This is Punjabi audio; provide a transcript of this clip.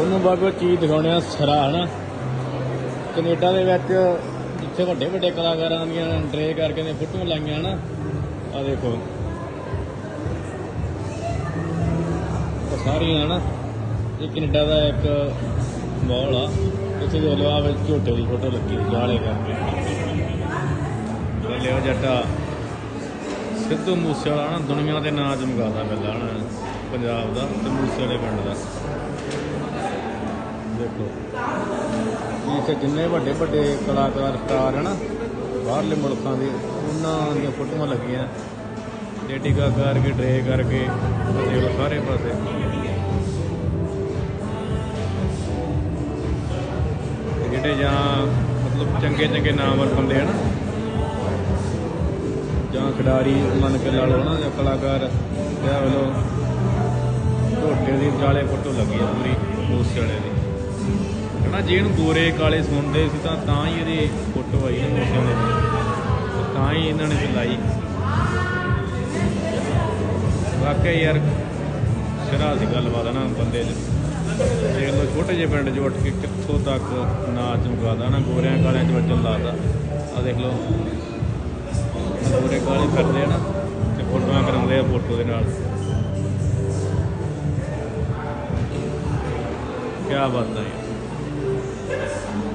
ਤੁਹਾਨੂੰ ਬਾਬਾ ਚੀਜ਼ ਦਿਖਾਉਣੇ ਆ ਸਰਾ, ਹਨਾ? ਕੈਨੇਡਾ ਦੇ ਵਿੱਚ ਜਿੱਥੇ ਵੱਡੇ ਵੱਡੇ ਕਲਾਕਾਰਾਂ ਦੀਆਂ ਡਰੇ ਕਰਕੇ ਨੇ ਫੋਟੋਆਂ ਲਾਈਆਂ, ਹਨਾ? ਆ ਦੇਖੋ। ਉਹ ਸਾਰੀਆਂ, ਹਨਾ? ਇਹ ਕੈਨੇਡਾ ਦਾ ਇੱਕ ਮਾਲ ਆ। ਇੱਥੇ ਦੇ ਲਵਾ ਵਿੱਚ ਝੋਟੇ ਦੀ ਫੋਟੋ ਲੱਗੀ ਜਾਲੇ ਕਰਕੇ। ਲਿਓ ਜੱਟਾ। ਸਿੱਧੂ ਮੂਸੇ ਵਾਲਾ ਨਾ ਦੁਨੀਆ ਦੇ ਨਾਂ ਚਮਕਾਦਾ ਪਹਿਲਾਂ ਪੰਜਾਬ ਦਾ ਤੇ ਮੂਸੇ ਵਾਲੇ ਪਿੰਡ ਦਾ। ਦੇਖੋ। ਇੱਥੇ ਜਿੰਨੇ ਵੱਡੇ ਵੱਡੇ ਕਲਾਕਾਰ, ਸਟਾਰ ਹਨ ਬਾਹਰਲੇ ਮੁਲਕਾਂ ਦੇ, ਉਹਨਾਂ ਦੀਆਂ ਫੋਟੋਆਂ ਲੱਗੀਆਂ। ਲੇਡੀ ਗਾਗਾ ਕਰਕੇ ਡਰੇ ਕਰਕੇ ਦੇਖ ਸਾਰੇ ਪਾਸੇ। ਜਿਹੜੇ ਜਾਂ ਮਤਲਬ ਚੰਗੇ ਚੰਗੇ ਨਾਮਵਰ ਬੰਦੇ ਹਨ ਜਾਂ ਖਿਡਾਰੀ ਮੰਨ ਕੇ ਲਾ ਲਓ ਨਾ ਜਾਂ ਕਲਾਕਾਰ ਵਿਆਹ ਵੱਲੋਂ ਢੋਟੇ ਦੀ ਜਾਲੇ ਫੋਟੋ ਲੱਗੀ ਆ ਪੂਰੀ, ਉਸ ਵਾਲੇ। ਦੀ ਜੇ ਇਹਨੂੰ ਗੋਰੇ ਕਾਲੇ ਸੁਣਦੇ ਸੀ ਤਾਂ ਤਾਂ ਹੀ ਇਹਦੇ ਫੋਟੋ ਆਈ ਨਾ ਮੂਸੇ ਵਾਲੇ ਤਾਂ ਹੀ ਇਹਨਾਂ ਨੇ ਚਲਾਈ ਵਾਕਿਆ ਯਾਰ ਸਿਰਾ ਸੀ ਗੱਲਬਾਤ ਨਾ ਬੰਦੇ ਦੇ। ਦੇਖ ਲਓ, ਛੋਟੇ ਜਿਹੇ ਪਿੰਡ 'ਚ ਉੱਠ ਕੇ ਕਿੱਥੋਂ ਤੱਕ ਨਾਚ ਚਮਕਾਦਾ ਨਾ, ਗੋਰਿਆਂ ਕਾਲਿਆਂ 'ਚ ਵੱਜਣ ਲਾਦਾ ਆ ਦੇਖ ਲਓ। ਗੋਰੇ ਕਾਲੇ ਕਰਦੇ ਆ ਨਾ, ਤੇ ਫੋਟੋਆਂ ਕਰਾਉਂਦੇ ਆ ਫੋਟੋ ਦੇ ਨਾਲ। ਕੀ ਬਾਤ ਹੈ Yes.